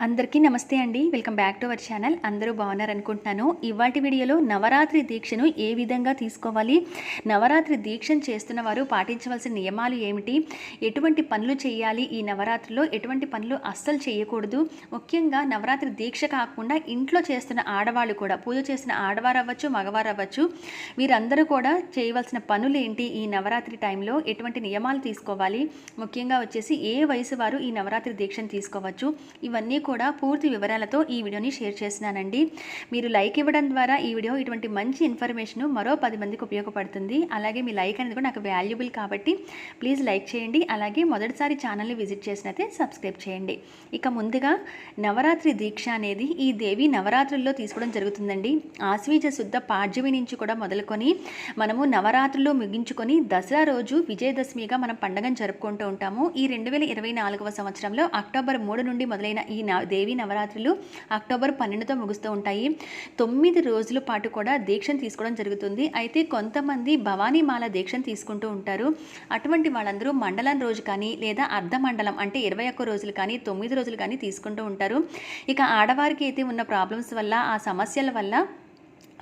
అందరికీ నమస్తే అండి. Welcome back to our channel. అందరూ బాగున్నారు అనుకుంటున్నాను. ఇవాటి వీడియోలో నవరాత్రి దీక్షను ఏ విధంగా తీసుకోవాలి? నవరాత్రి దీక్షను చేస్తున్న వారు పాటించవలసిన నియమాలు ఏమిటి? ఎటువంటి పనులు చేయాలి ఈ నవరాత్రిలో? ఎటువంటి పనులు అస్సలు చేయకూడదు. ముఖ్యంగా నవరాత్రి దీక్ష కాకుండా ఇంట్లో చేస్తున్న ఆడవాళ్ళు కూడా పూజ చేసిన ఆడవారు అవ్వచ్చు మగవారు అవ్వచ్చు వీరందరూ కూడా చేయవలసిన పనులు ఏంటి ఈ నవరాత్రి టైంలో? ఎటువంటి నియమాలు తీసుకోవాలి? ముఖ్యంగా వచ్చేసి ఏ వయసు వారు ఈ నవరాత్రి దీక్షను తీసుకోవచ్చు? ఇవన్నీ కూడా పూర్తి వివరాలతో ఈ వీడియోని షేర్ చేస్తున్నానండి. మీరు లైక్ ఇవ్వడం ద్వారా ఈ వీడియో ఇటువంటి మంచి ఇన్ఫర్మేషన్ మరో పది మందికి ఉపయోగపడుతుంది. అలాగే మీ లైక్ అనేది కూడా నాకు వాల్యుబుల్ కాబట్టి ప్లీజ్ లైక్ చేయండి. అలాగే మొదటిసారి ఛానల్ని విజిట్ చేసినైతే సబ్స్క్రైబ్ చేయండి. ఇక ముందుగా నవరాత్రి దీక్ష అనేది ఈ దేవి నవరాత్రుల్లో తీసుకోవడం జరుగుతుందండి. ఆశ్వీజ శుద్ధ పాడ్యమి నుంచి కూడా మొదలుకొని మనము నవరాత్రులు ముగించుకొని దసరా రోజు విజయదశమిగా మనం పండుగను జరుపుకుంటూ ఉంటాము. ఈ రెండు వేల ఇరవై నాలుగవ సంవత్సరంలో అక్టోబర్ మూడు నుండి మొదలైన ఈ దేవి నవరాత్రులు అక్టోబర్ పన్నెండుతో ముగుస్తూ ఉంటాయి. తొమ్మిది రోజుల పాటు కూడా దీక్షను తీసుకోవడం జరుగుతుంది. అయితే కొంతమంది భవానీ మాల దీక్షను తీసుకుంటూ ఉంటారు. అటువంటి వాళ్ళందరూ మండలం రోజు కానీ లేదా అర్ధ మండలం అంటే ఇరవై ఒక్క రోజులు కానీ తొమ్మిది రోజులు కానీ తీసుకుంటూ ఉంటారు. ఇక ఆడవారికి అయితే ఉన్న ప్రాబ్లమ్స్ వల్ల ఆ సమస్యల వల్ల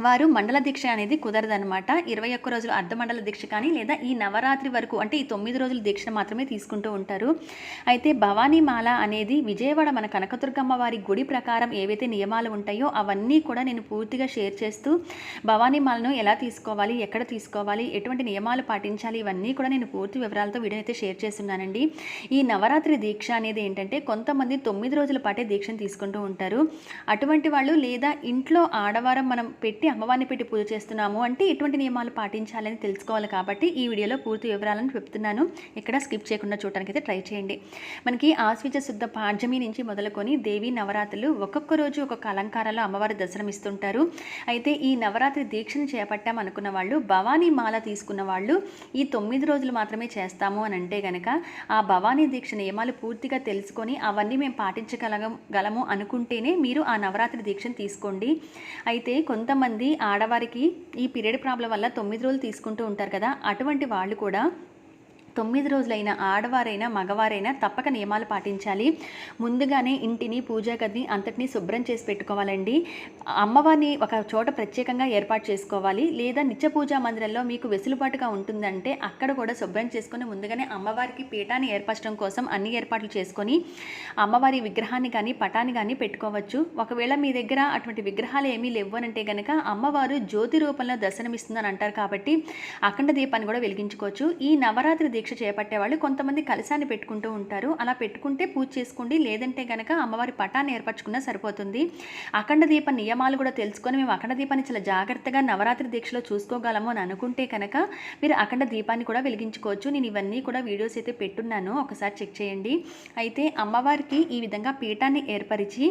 వారు మండల దీక్ష అనేది కుదరదనమాట ఇరవై ఒక్క రోజులు అర్ధమండల దీక్ష కానీ లేదా ఈ నవరాత్రి వరకు అంటే ఈ తొమ్మిది రోజుల దీక్ష మాత్రమే తీసుకుంటూ ఉంటారు. అయితే భవానీ మాల అనేది విజయవాడ మన కనకదుర్గమ్మ వారి గుడి ప్రకారం ఏవైతే నియమాలు ఉంటాయో అవన్నీ కూడా నేను పూర్తిగా షేర్ చేస్తూ భవానీమాలను ఎలా తీసుకోవాలి ఎక్కడ తీసుకోవాలి ఎటువంటి నియమాలు పాటించాలి ఇవన్నీ కూడా నేను పూర్తి వివరాలతో వీడియో అయితే షేర్ చేస్తున్నానండి. ఈ నవరాత్రి దీక్ష అనేది ఏంటంటే కొంతమంది తొమ్మిది రోజుల పాటే దీక్షను తీసుకుంటూ ఉంటారు. అటువంటి వాళ్ళు లేదా ఇంట్లో ఆడవారం మనం పెట్టి అమ్మవారిని పెట్టి పూజ చేస్తున్నాము అంటే ఎటువంటి నియమాలు పాటించాలని తెలుసుకోవాలి కాబట్టి ఈ వీడియోలో పూర్తి వివరాలను చెప్తున్నాను. ఇక్కడ స్కిప్ చేయకుండా చూడడానికి అయితే ట్రై చేయండి. మనకి ఆశ్విజ శుద్ధ పాడ్యమి నుంచి మొదలుకొని దేవి నవరాత్రులు ఒక్కొక్క రోజు ఒక్కొక్క అలంకారాలు అమ్మవారి దర్శనమిస్తుంటారు అయితే ఈ నవరాత్రి దీక్షను చేపట్టాం అనుకున్న వాళ్ళు భవానీ మాల తీసుకున్న వాళ్ళు ఈ తొమ్మిది రోజులు మాత్రమే చేస్తాము అని అంటే గనక ఆ భవానీ దీక్ష నియమాలు పూర్తిగా తెలుసుకొని అవన్నీ మేము పాటించగలగం గలము అనుకుంటేనే మీరు ఆ నవరాత్రి దీక్షను తీసుకోండి. అయితే కొంతమంది ఆడవారికి ఈ పీరియడ్ ప్రాబ్లం వల్ల తొమ్మిది రోజులు తీసుకుంటూ ఉంటారు కదా అటువంటి వాళ్ళు కూడా తొమ్మిది రోజులైన ఆడవారైనా మగవారైనా తప్పక నియమాలు పాటించాలి. ముందుగానే ఇంటిని పూజా గదిని అంతటినీ శుభ్రం చేసి పెట్టుకోవాలండి. అమ్మవారిని ఒక చోట ప్రత్యేకంగా ఏర్పాటు చేసుకోవాలి. లేదా నిత్య పూజా మందిరంలో మీకు వెసులుబాటుగా ఉంటుందంటే అక్కడ కూడా శుభ్రం చేసుకుని ముందుగానే అమ్మవారికి పీఠాన్ని ఏర్పరచడం కోసం అన్ని ఏర్పాట్లు చేసుకొని అమ్మవారి విగ్రహాన్ని కానీ పటాన్ని కానీ పెట్టుకోవచ్చు. ఒకవేళ మీ దగ్గర అటువంటి విగ్రహాలు ఏమీ లేవు అని అంటే కనుక అమ్మవారు జ్యోతి రూపంలో దర్శనమిస్తుందని అంటారు కాబట్టి అఖండ దీపాన్ని కూడా వెలిగించుకోవచ్చు. ఈ నవరాత్రి దీక్ష దీక్ష చేపట్టేవాళ్ళు కొంతమంది కలశాన్ని పెట్టుకుంటూ ఉంటారు. అలా పెట్టుకుంటే పూజ చేసుకోండి. లేదంటే కనుక అమ్మవారి పటాన్ని ఏర్పరచుకున్నా సరిపోతుంది. అఖండ దీప నియమాలు కూడా తెలుసుకొని మేము అఖండ దీపాన్ని చాలా జాగ్రత్తగా నవరాత్రి దీక్షలో చూసుకోగలము అని అనుకుంటే కనుక మీరు అఖండ దీపాన్ని కూడా వెలిగించుకోవచ్చు. నేను ఇవన్నీ కూడా వీడియోస్ అయితే పెట్టున్నాను. ఒకసారి చెక్ చేయండి. అయితే అమ్మవారికి ఈ విధంగా పీఠాన్ని ఏర్పరిచి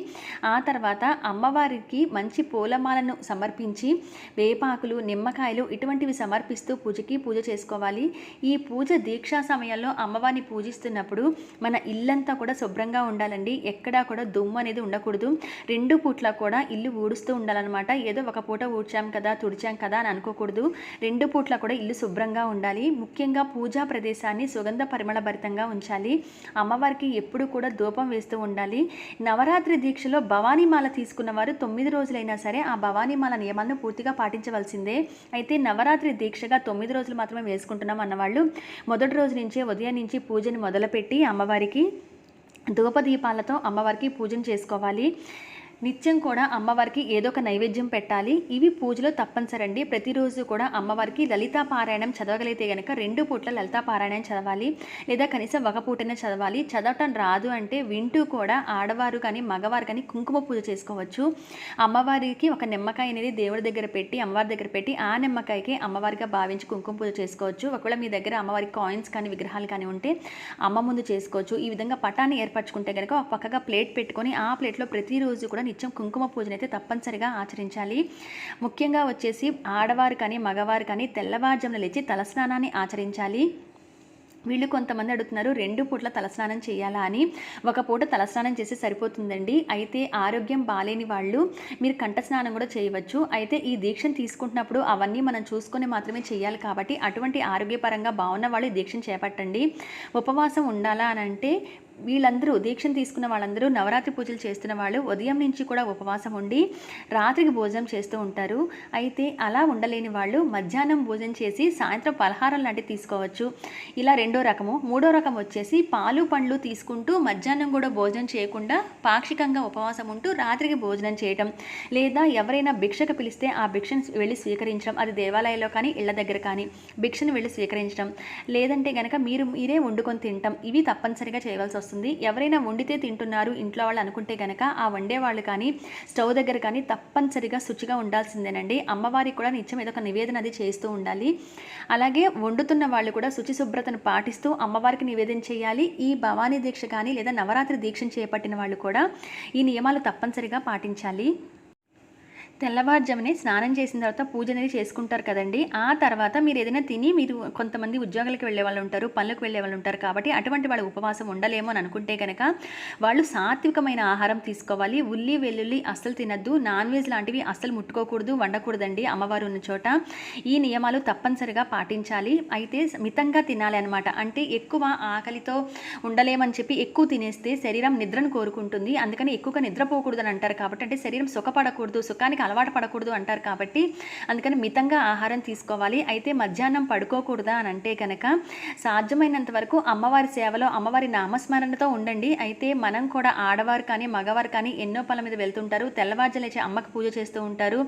ఆ తర్వాత అమ్మవారికి మంచి పూలమాలను సమర్పించి వేపాకులు నిమ్మకాయలు ఇటువంటివి సమర్పిస్తూ పూజకి పూజ చేసుకోవాలి. ఈ పూజ దీక్ష దీక్షా సమయంలో అమ్మవారిని పూజిస్తున్నప్పుడు మన ఇల్లంతా కూడా శుభ్రంగా ఉండాలండి. ఎక్కడా కూడా దుమ్ము అనేది ఉండకూడదు. రెండు పూట్ల కూడా ఇల్లు ఊడుస్తూ ఉండాలన్నమాట. ఏదో ఒక పూట ఊడ్చాం కదా తుడిచాం కదా అని అనుకోకూడదు. రెండు పూట్ల కూడా ఇల్లు శుభ్రంగా ఉండాలి. ముఖ్యంగా పూజా ప్రదేశాన్ని సుగంధ పరిమళ భరితంగా ఉంచాలి. అమ్మవారికి ఎప్పుడు కూడా ధూపం వేస్తూ ఉండాలి. నవరాత్రి దీక్షలో భవానీమాల తీసుకున్న వారు తొమ్మిది రోజులైనా సరే ఆ భవానీమాల నియమాలను పూర్తిగా పాటించవలసిందే. అయితే నవరాత్రి దీక్షగా తొమ్మిది రోజులు మాత్రమే వేసుకుంటున్నాం అన్నవాళ్ళు. మొదటి రోజు నుంచే ఉదయం నుంచి పూజని మొదలుపెట్టి అమ్మవారికి ధూపదీపాలతో అమ్మవారికి పూజను చేసుకోవాలి. నిత్యం కూడా అమ్మవారికి ఏదో ఒక నైవేద్యం పెట్టాలి. ఇవి పూజలో తప్పనిసరి అండి ప్రతిరోజు కూడా అమ్మవారికి లలితా పారాయణం చదవగలిగితే కనుక రెండు పూట్ల లలితా పారాయణం చదవాలి. లేదా కనీసం ఒక పూటనే చదవాలి. చదవటం రాదు అంటే వింటూ కూడా ఆడవారు కానీ మగవారు కానీ కుంకుమ పూజ చేసుకోవచ్చు. అమ్మవారికి ఒక నిమ్మకాయ అనేది దేవుడి దగ్గర పెట్టి అమ్మవారి దగ్గర పెట్టి ఆ నిమ్మకాయకి అమ్మవారిగా భావించి కుంకుమ పూజ చేసుకోవచ్చు. ఒకవేళ మీ దగ్గర అమ్మవారి కాయిన్స్ కానీ విగ్రహాలు కానీ ఉంటే అమ్మ ముందు చేసుకోవచ్చు. ఈ విధంగా పటాన్ని ఏర్పరచుకుంటే కనుక ఒక పక్కగా ప్లేట్ పెట్టుకొని ఆ ప్లేట్లో ప్రతిరోజు కూడా నిత్యం కుంకుమ పూజనైతే తప్పనిసరిగా ఆచరించాలి. ముఖ్యంగా వచ్చేసి ఆడవారు కానీ మగవారు కానీ తెల్లవారుజామున లేచి తలస్నానాన్ని ఆచరించాలి. వీళ్ళు కొంతమంది అడుగుతున్నారు రెండు పూట్ల తలస్నానం చేయాలా అని. ఒక పూట తలస్నానం చేస్తే సరిపోతుందండి. అయితే ఆరోగ్యం బాలేని వాళ్ళు మీరు కంఠ స్నానం కూడా చేయవచ్చు. అయితే ఈ దీక్షను తీసుకుంటున్నప్పుడు అవన్నీ మనం చూసుకొని మాత్రమే చేయాలి కాబట్టి అటువంటి ఆరోగ్యపరంగా బాగున్న వాళ్ళు ఈ దీక్షను చేపట్టండి. ఉపవాసం ఉండాలా అని అంటే వీళ్ళందరూ దీక్షను తీసుకున్న వాళ్ళందరూ నవరాత్రి పూజలు చేస్తున్న వాళ్ళు ఉదయం నుంచి కూడా ఉపవాసం ఉండి రాత్రికి భోజనం చేస్తూ ఉంటారు. అయితే అలా ఉండలేని వాళ్ళు మధ్యాహ్నం భోజనం చేసి సాయంత్రం పలహారం లాంటివి తీసుకోవచ్చు. ఇలా రెండో రకము. మూడో రకం వచ్చేసి పాలు పండ్లు తీసుకుంటూ మధ్యాహ్నం కూడా భోజనం చేయకుండా పాక్షికంగా ఉపవాసం ఉంటూ రాత్రికి భోజనం చేయటం. లేదా ఎవరైనా భిక్షకు పిలిస్తే ఆ భిక్షను వెళ్ళి స్వీకరించడం. అది దేవాలయంలో కానీ ఇళ్ళ దగ్గర కానీ భిక్షను వెళ్ళి స్వీకరించడం. లేదంటే కనుక మీరు మీరే వండుకొని తింటాం ఇవి తప్పనిసరిగా చేయవలసి వస్తుంది. ఎవరైనా వండితే తింటున్నారు ఇంట్లో వాళ్ళు అనుకుంటే గనక ఆ వండే వాళ్ళు కానీ స్టవ్ దగ్గర కానీ తప్పనిసరిగా శుచిగా ఉండాల్సిందేనండి. అమ్మవారికి కూడా నిత్యం ఏదో ఒక నివేదన అది చేస్తూ ఉండాలి. అలాగే వండుతున్న వాళ్ళు కూడా శుచి శుభ్రతను పాటిస్తూ అమ్మవారికి నివేదన చేయాలి. ఈ భవానీ దీక్ష కానీ లేదా నవరాత్రి దీక్షను చేపట్టిన వాళ్ళు కూడా ఈ నియమాలు తప్పనిసరిగా పాటించాలి. తెల్లవారుజామునే స్నానం చేసిన తర్వాత పూజ అనేది చేసుకుంటారు కదండి. ఆ తర్వాత మీరు ఏదైనా తిని మీరు కొంతమంది ఉద్యోగాలకు వెళ్ళే వాళ్ళు ఉంటారు పనులకు వెళ్ళే వాళ్ళు ఉంటారు కాబట్టి అటువంటి వాళ్ళు ఉపవాసం ఉండలేమో అని అనుకుంటే కనుక వాళ్ళు సాత్వికమైన ఆహారం తీసుకోవాలి. ఉల్లి వెల్లుల్లి అస్సలు తినద్దు. నాన్ వెజ్ లాంటివి అస్సలు ముట్టుకోకూడదు వండకూడదండి అమ్మవారు ఉన్న చోట. ఈ నియమాలు తప్పనిసరిగా పాటించాలి. అయితే మితంగా తినాలి అనమాట అంటే ఎక్కువ ఆకలితో ఉండలేమని చెప్పి ఎక్కువ తినేస్తే శరీరం నిద్రను కోరుకుంటుంది. అందుకని ఎక్కువగా నిద్రపోకూడదని అంటారు కాబట్టి అంటే శరీరం సుఖపడకూడదు సుఖానికి అలవాటు పడకూడదు అంటారు కాబట్టి అందుకని మితంగా ఆహారం తీసుకోవాలి. అయితే మధ్యాహ్నం పడుకోకూడదా అని అంటే కనుక సాధ్యమైనంత వరకు అమ్మవారి సేవలో అమ్మవారి నామస్మరణతో ఉండండి. అయితే మనం కూడా ఆడవారు కానీ మగవారు కానీ ఎన్నో పనుల మీద వెళ్తుంటారు. తెల్లవారుజాము లేచి అమ్మకి పూజ చేస్తూ ఉంటారు.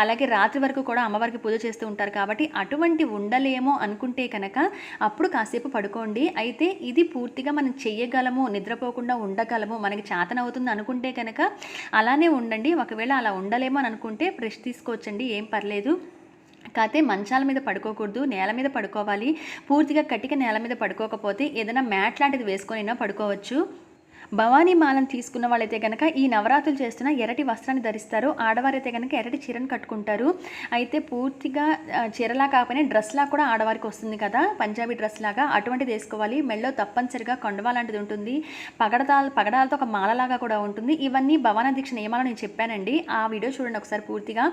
అలాగే రాత్రి వరకు కూడా అమ్మవారికి పూజ చేస్తూ ఉంటారు కాబట్టి అటువంటి ఉండలేమో అనుకుంటే కనుక అప్పుడు కాసేపు పడుకోండి. అయితే ఇది పూర్తిగా మనం చెయ్యగలము నిద్రపోకుండా ఉండగలము మనకి చేతనవుతుంది అనుకుంటే కనుక అలానే ఉండండి. ఒకవేళ అలా ఉండలేమో అని అనుకుంటే బ్రష్ తీసుకోవచ్చండి ఏం పర్లేదు. కాకపోతే మంచాల మీద పడుకోకూడదు నేల మీద పడుకోవాలి. పూర్తిగా కట్టిక నేల మీద పడుకోకపోతే ఏదైనా మ్యాట్ లాంటిది వేసుకొనినా పడుకోవచ్చు. భవానీ మాలను తీసుకున్న వాళ్ళైతే కనుక ఈ నవరాత్రులు చేస్తున్న ఎరటి వస్త్రాన్ని ధరిస్తారు. ఆడవారైతే కనుక ఎరటి చీరను కట్టుకుంటారు. అయితే పూర్తిగా చీరలా కాకపోయినా డ్రెస్లా కూడా ఆడవారికి వస్తుంది కదా. పంజాబీ డ్రెస్ లాగా అటువంటిది వేసుకోవాలి. మెళ్ళో తప్పనిసరిగా కొండవా లాంటిది ఉంటుంది. పగడతాల పగడాలతో ఒక మాలలాగా కూడా ఉంటుంది. ఇవన్నీ భవాన దీక్ష నియమాలు నేను చెప్పానండి. ఆ వీడియో చూడండి ఒకసారి పూర్తిగా.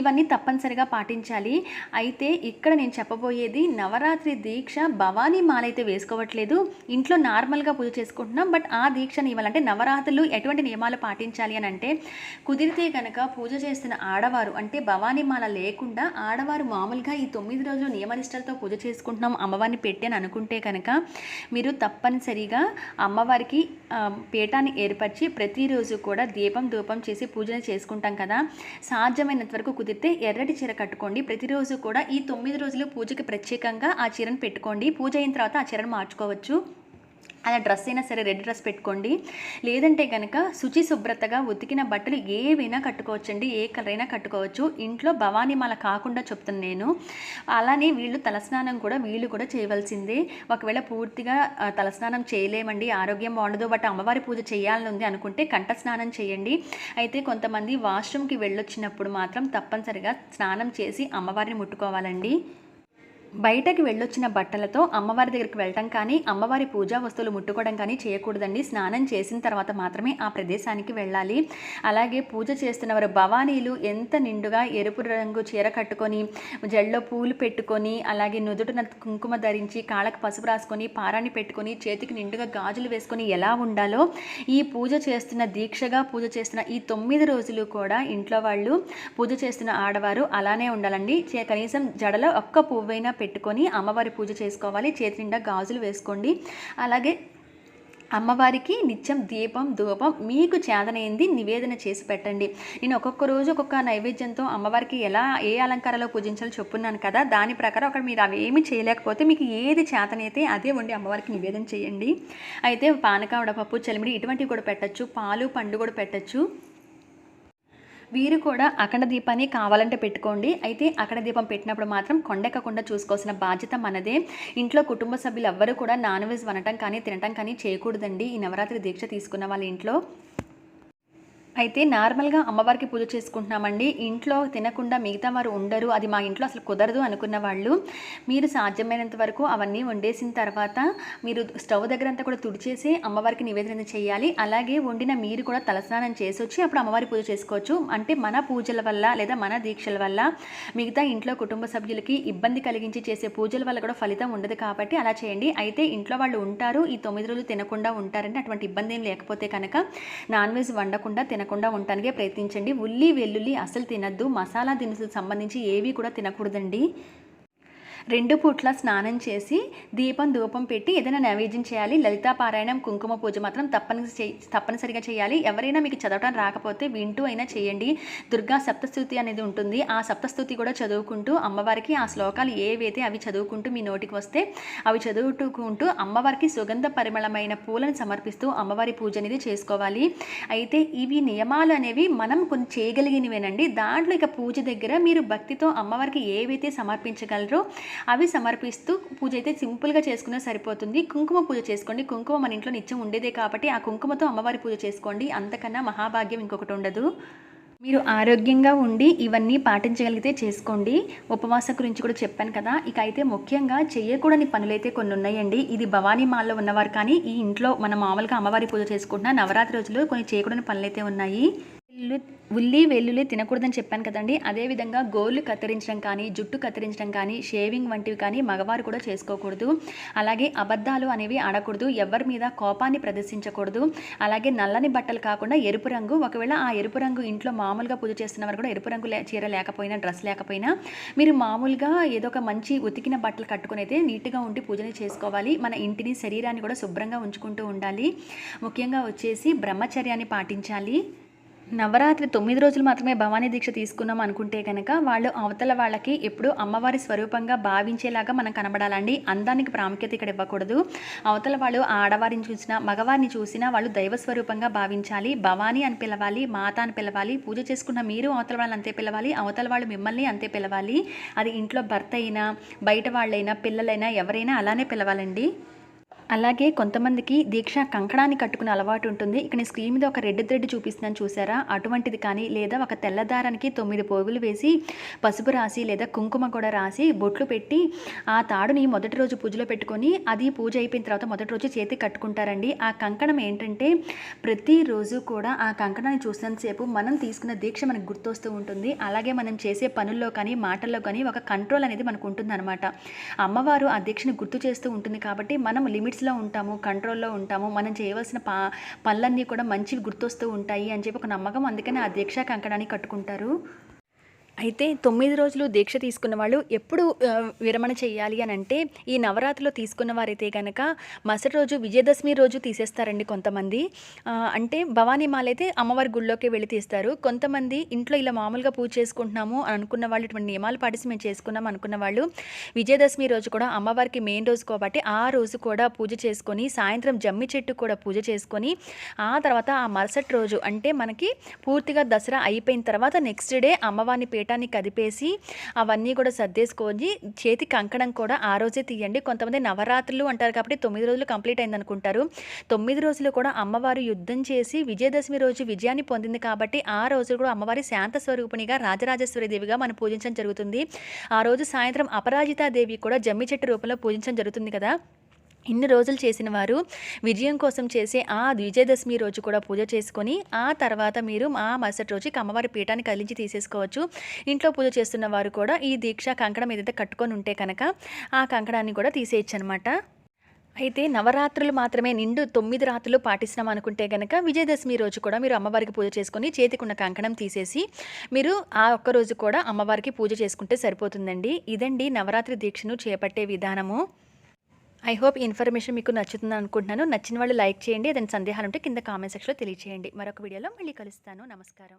ఇవన్నీ తప్పనిసరిగా పాటించాలి. అయితే ఇక్కడ నేను చెప్పబోయేది నవరాత్రి దీక్ష భవానీ మాల అయితే వేసుకోవట్లేదు. ఇంట్లో నార్మల్గా పూజ చేసుకుంటున్నాం. బట్ ఆ నియమాలు అంటే నవరాత్రులు ఎటువంటి నియమాలు పాటించాలి అని అంటే కుదిరితే కనుక పూజ చేస్తున్న ఆడవారు అంటే భవానీమాల లేకుండా ఆడవారు మామూలుగా ఈ తొమ్మిది రోజులు నియమనిష్టలతో పూజ చేసుకుంటున్నాం అమ్మవారిని పెట్టి అని అనుకుంటే కనుక మీరు తప్పనిసరిగా అమ్మవారికి పీఠాన్ని ఏర్పరిచి ప్రతిరోజు కూడా దీపం ధూపం చేసి పూజలు చేసుకుంటాం కదా. సాధ్యమైనంత వరకు కుదిరితే ఎర్రటి చీర కట్టుకోండి. ప్రతిరోజు కూడా ఈ తొమ్మిది రోజులు పూజకి ప్రత్యేకంగా ఆ చీరను పెట్టుకోండి. పూజ అయిన తర్వాత ఆ చీరను మార్చుకోవచ్చు. అలా డ్రెస్ అయినా సరే రెడ్ డ్రెస్ పెట్టుకోండి. లేదంటే కనుక శుచి శుభ్రతగా ఉతికిన బట్టలు ఏవైనా కట్టుకోవచ్చండి. ఏ కలర్ అయినా కట్టుకోవచ్చు. ఇంట్లో భవానీ మాల కాకుండా చెప్తాను నేను. అలానే వీళ్ళు తలస్నానం కూడా వీళ్ళు కూడా చేయవలసిందే. ఒకవేళ పూర్తిగా తలస్నానం చేయలేమండి ఆరోగ్యం బాగుండదు బట్ అమ్మవారి పూజ చేయాలని ఉంది అనుకుంటే కంఠ స్నానం చేయండి. అయితే కొంతమంది వాష్రూమ్కి వెళ్ళొచ్చినప్పుడు మాత్రం తప్పనిసరిగా స్నానం చేసి అమ్మవారిని ముట్టుకోవాలండి. బయటకి వెళ్ళొచ్చిన బట్టలతో అమ్మవారి దగ్గరికి వెళ్ళటం కానీ అమ్మవారి పూజా వస్తువులు ముట్టుకోవడం కానీ చేయకూడదండి. స్నానం చేసిన తర్వాత మాత్రమే ఆ ప్రదేశానికి వెళ్ళాలి. అలాగే పూజ చేస్తున్నవారు భవానీలు ఎంత నిండుగా ఎరుపు రంగు చీర కట్టుకొని జల్లో పూలు పెట్టుకొని అలాగే నుదుటిన కుంకుమ ధరించి కాళ్ళకు పసుపు రాసుకొని పారాన్ని పెట్టుకొని చేతికి నిండుగా గాజులు వేసుకొని ఎలా ఉండాలో ఈ పూజ చేస్తున్న దీక్షగా పూజ చేస్తున్న ఈ తొమ్మిది రోజులు కూడా ఇంట్లో వాళ్ళు పూజ చేస్తున్న ఆడవారు అలానే ఉండాలండి. చే- కనీసం జడలో ఒక్క పువ్వైనా పెట్టుకొని అమ్మవారి పూజ చేసుకోవాలి. చేతి నిండా గాజులు వేసుకోండి. అలాగే అమ్మవారికి నిత్యం దీపం ధూపం మీకు చేదనైంది నివేదన చేసి పెట్టండి. నేను ఒక్కొక్క రోజు ఒక్కొక్క నైవేద్యంతో అమ్మవారికి ఎలా ఏ అలంకారాలో పూజించాలో చెప్పున్నాను కదా దాని ప్రకారం అక్కడ మీరు అవి ఏమి చేయలేకపోతే మీకు ఏది చేతనైతే అదే వండి అమ్మవారికి నివేదన చేయండి. అయితే పానక వడపప్పు చలిమిడి ఇటువంటివి కూడా పెట్టచ్చు. పాలు పండు కూడా పెట్టచ్చు. వీరు కూడా అఖండ దీపాన్ని కావాలంటే పెట్టుకోండి. అయితే అఖండ దీపం పెట్టినప్పుడు మాత్రం కొండెక్కకుండా చూసుకోవాల్సిన బాధ్యత మనదే. ఇంట్లో కుటుంబ సభ్యులు ఎవ్వరూ కూడా నాన్ వెజ్ వనటం కానీ తినటం కానీ చేయకూడదండి. ఈ నవరాత్రి దీక్ష తీసుకున్న వాళ్ళ ఇంట్లో. అయితే నార్మల్గా అమ్మవారికి పూజ చేసుకుంటున్నామండి. ఇంట్లో తినకుండా మిగతా వారు ఉండరు. అది మా ఇంట్లో అసలు కుదరదు అనుకున్న వాళ్ళు. మీరు సాధ్యమైనంత వరకు అవన్నీ వండేసిన తర్వాత మీరు స్టవ్ దగ్గర అంతా కూడా తుడిచేసి అమ్మవారికి నివేదన చేయాలి. అలాగే వండిన మీరు కూడా తలస్నానం చేసి వచ్చి అప్పుడు అమ్మవారి పూజ చేసుకోవచ్చు. అంటే మన పూజల వల్ల లేదా మన దీక్షల వల్ల మిగతా ఇంట్లో కుటుంబ సభ్యులకి ఇబ్బంది కలిగించి చేసే పూజల వల్ల కూడా ఫలితం ఉండదు కాబట్టి అలా చేయండి. అయితే ఇంట్లో వాళ్ళు ఉంటారు. ఈ తొమ్మిది రోజులు తినకుండా ఉంటారంటే అటువంటి ఇబ్బంది ఏం లేకపోతే కనుక నాన్ వెజ్ వండకుండా తినకుండా ఉండటానికే ప్రయత్నించండి. ఉల్లి వెల్లుల్లి అసలు తినద్దు. మసాలా దినుసులకు సంబంధించి ఏవి కూడా తినకూడదండి. రెండు పూట్ల స్నానం చేసి దీపం ధూపం పెట్టి ఏదైనా నైవేద్యం చేయాలి. లలితాపారాయణం కుంకుమ పూజ మాత్రం తప్పని తప్పనిసరిగా చేయాలి. ఎవరైనా మీకు చదవటం రాకపోతే వింటూ అయినా చేయండి. దుర్గా సప్తస్థుతి అనేది ఉంటుంది. ఆ సప్తస్థుతి కూడా చదువుకుంటూ అమ్మవారికి ఆ శ్లోకాలు ఏవైతే అవి చదువుకుంటూ మీ నోటికి వస్తే అవి చదువుకుంటూ అమ్మవారికి సుగంధ పరిమళమైన పూలను సమర్పిస్తూ అమ్మవారి పూజ అనేది చేసుకోవాలి. అయితే ఇవి నియమాలు అనేవి మనం కొన్ని చేయగలిగినవేనండి. దాంట్లో ఇక పూజ దగ్గర మీరు భక్తితో అమ్మవారికి ఏవైతే సమర్పించగలరో అవి సమర్పిస్తూ పూజ అయితే సింపుల్గా చేసుకునే సరిపోతుంది. కుంకుమ పూజ చేసుకోండి. కుంకుమ మన ఇంట్లో నిత్యం ఉండేదే కాబట్టి ఆ కుంకుమతో అమ్మవారి పూజ చేసుకోండి. అంతకన్నా మహాభాగ్యం ఇంకొకటి ఉండదు. మీరు ఆరోగ్యంగా ఉండి ఇవన్నీ పాటించగలిగితే చేసుకోండి. ఉపవాసం గురించి కూడా చెప్పాను కదా. ఇక అయితే ముఖ్యంగా చేయకూడని పనులైతే కొన్ని ఉన్నాయండి. ఇది భవానీ మాల్లో ఉన్నవారు కానీ ఈ ఇంట్లో మనం మామూలుగా అమ్మవారి పూజ చేసుకుంటున్న నవరాత్రి రోజులు కొన్ని చేయకూడని పనులైతే ఉన్నాయి. వెల్లు ఉల్లి వెల్లుల్లి తినకూడదని చెప్పాను కదండి. అదేవిధంగా గోళ్ళు కత్తిరించడం కానీ జుట్టు కత్తిరించడం కానీ షేవింగ్ వంటివి కానీ మగవారు కూడా చేసుకోకూడదు. అలాగే అబద్ధాలు అనేవి ఆడకూడదు. ఎవరి మీద కోపాన్ని ప్రదర్శించకూడదు. అలాగే నల్లని బట్టలు కాకుండా ఎరుపు రంగు. ఒకవేళ ఆ ఎరుపు రంగు ఇంట్లో మామూలుగా పూజ చేస్తున్న వారు కూడా ఎరుపు రంగు లే- చీర లేకపోయినా డ్రెస్ లేకపోయినా మీరు మామూలుగా ఏదో ఒక మంచి ఉతికిన బట్టలు కట్టుకుని అయితే నీట్గా ఉండి పూజని చేసుకోవాలి. మన ఇంటిని శరీరాన్ని కూడా శుభ్రంగా ఉంచుకుంటూ ఉండాలి. ముఖ్యంగా వచ్చేసి బ్రహ్మచర్యాన్ని పాటించాలి. నవరాత్రి తొమ్మిది రోజులు మాత్రమే భవానీ దీక్ష తీసుకున్నాం అనుకుంటే కనుక వాళ్ళు అవతల వాళ్ళకి ఎప్పుడు అమ్మవారి స్వరూపంగా భావించేలాగా మనం కనబడాలండి. అందానికి ప్రాముఖ్యత ఇక్కడ ఇవ్వకూడదు. అవతల వాళ్ళు ఆ ఆడవారిని చూసినా మగవారిని చూసినా వాళ్ళు దైవ స్వరూపంగా భావించాలి. భవానీ అని పిలవాలి మాత అని పిలవాలి పూజ చేసుకున్న మీరు అవతల వాళ్ళని అంతే పిలవాలి అవతల వాళ్ళు మిమ్మల్ని అంతే పిలవాలి. అది ఇంట్లో భర్త అయినా బయట వాళ్ళైనా పిల్లలైనా ఎవరైనా అలానే పిలవాలండి. అలాగే కొంతమందికి దీక్ష కంకణాన్ని కట్టుకునే అలవాటు ఉంటుంది. ఇక్కడ నేను స్క్రీన్ మీద ఒక రెడ్ థ్రెడ్ చూపిస్తున్నాను చూసారా? అటువంటిది కానీ లేదా ఒక తెల్లదారానికి తొమ్మిది పోగులు వేసి పసుపు రాసి లేదా కుంకుమ కూడా రాసి బొట్లు పెట్టి ఆ తాడుని మొదటి రోజు పూజలో పెట్టుకొని అది పూజ అయిపోయిన తర్వాత మొదటి రోజు చేతికి కట్టుకుంటారండి. ఆ కంకణం ఏంటంటే ప్రతిరోజు కూడా ఆ కంకణాన్ని చూసినంతసేపు మనం తీసుకున్న దీక్ష మనకు గుర్తొస్తూ ఉంటుంది. అలాగే మనం చేసే పనుల్లో కానీ మాటల్లో కానీ ఒక కంట్రోల్ అనేది మనకు ఉంటుందన్నమాట. అమ్మవారు ఆ దీక్షను గుర్తు చేస్తూ ఉంటుంది కాబట్టి మనం లిమిట్స్ లిమిట్స్లో ఉంటాము కంట్రోల్లో ఉంటాము. మనం చేయవలసిన పా పనులన్నీ కూడా మంచివి గుర్తొస్తూ ఉంటాయి అని చెప్పి ఒక నమ్మకం. అందుకని ఆ దీక్ష కంకణాన్ని కట్టుకుంటారు. అయితే తొమ్మిది రోజులు దీక్ష తీసుకున్న వాళ్ళు ఎప్పుడు విరమణ చేయాలి అని అంటే ఈ నవరాత్రిలో తీసుకున్న వారైతే కనుక మరుసటి రోజు విజయదశమి రోజు తీసేస్తారండి కొంతమంది. అంటే భవానీ మాలైతే అమ్మవారి గుళ్ళోకి వెళ్ళి తీస్తారు. కొంతమంది ఇంట్లో ఇలా మామూలుగా పూజ చేసుకుంటున్నాము అని అనుకున్న వాళ్ళు ఇటువంటి నియమాలు పాటిసి మేము చేసుకున్నాం అనుకున్న వాళ్ళు విజయదశమి రోజు కూడా అమ్మవారికి మెయిన్ రోజు కాబట్టి ఆ రోజు కూడా పూజ చేసుకొని సాయంత్రం జమ్మి చెట్టు కూడా పూజ చేసుకొని ఆ తర్వాత ఆ మరుసటి రోజు అంటే మనకి పూర్తిగా దసరా అయిపోయిన తర్వాత నెక్స్ట్ డే అమ్మవారిని పీఠాన్ని కదిపేసి అవన్నీ కూడా సర్దేసుకొని చేతి కంకణం కూడా ఆ రోజే తీయండి. కొంతమంది నవరాత్రులు అంటారు కాబట్టి తొమ్మిది రోజులు కంప్లీట్ అయిందనుకుంటారు. తొమ్మిది రోజులు కూడా అమ్మవారు యుద్ధం చేసి విజయదశమి రోజు విజయాన్ని పొందింది కాబట్టి ఆ రోజు కూడా అమ్మవారి శాంత స్వరూపిణిగా రాజరాజేశ్వరి దేవిగా మనం పూజించడం జరుగుతుంది. ఆ రోజు సాయంత్రం అపరాజితాదేవి కూడా జమ్మి చెట్టు రూపంలో పూజించడం జరుగుతుంది కదా. ఇన్ని రోజులు చేసిన వారు విజయం కోసం చేసే ఆ విజయదశమి రోజు కూడా పూజ చేసుకొని ఆ తర్వాత మీరు ఆ మరుసటి రోజుకి అమ్మవారి పీఠాన్ని కదిలించి తీసేసుకోవచ్చు. ఇంట్లో పూజ చేస్తున్న వారు కూడా ఈ దీక్ష కంకణం ఏదైతే కట్టుకొని ఉంటే కనుక ఆ కంకణాన్ని కూడా తీసేయచ్చు అనమాట అయితే నవరాత్రులు మాత్రమే నిండు తొమ్మిది రాత్రులు పాటిస్తున్నాం అనుకుంటే కనుక విజయదశమి రోజు కూడా మీరు అమ్మవారికి పూజ చేసుకొని చేతికున్న కంకణం తీసేసి మీరు ఆ ఒక్క రోజు కూడా అమ్మవారికి పూజ చేసుకుంటే సరిపోతుందండి. ఇదండి నవరాత్రి దీక్షను చేపట్టే విధానము. ఐ హోప్ ఈ ఇన్ఫర్మేషన్ మీకు నచ్చుతుంది అనుకుంటున్నాను. నచ్చిన వాళ్ళు లైక్ చేయండి. దాని సందేహాలు ఉంటే కింద కామెంట్ సెక్షన్లో తెలియచేయండి. మరొక వీడియోలో మళ్ళీ కలుస్తాను. నమస్కారం.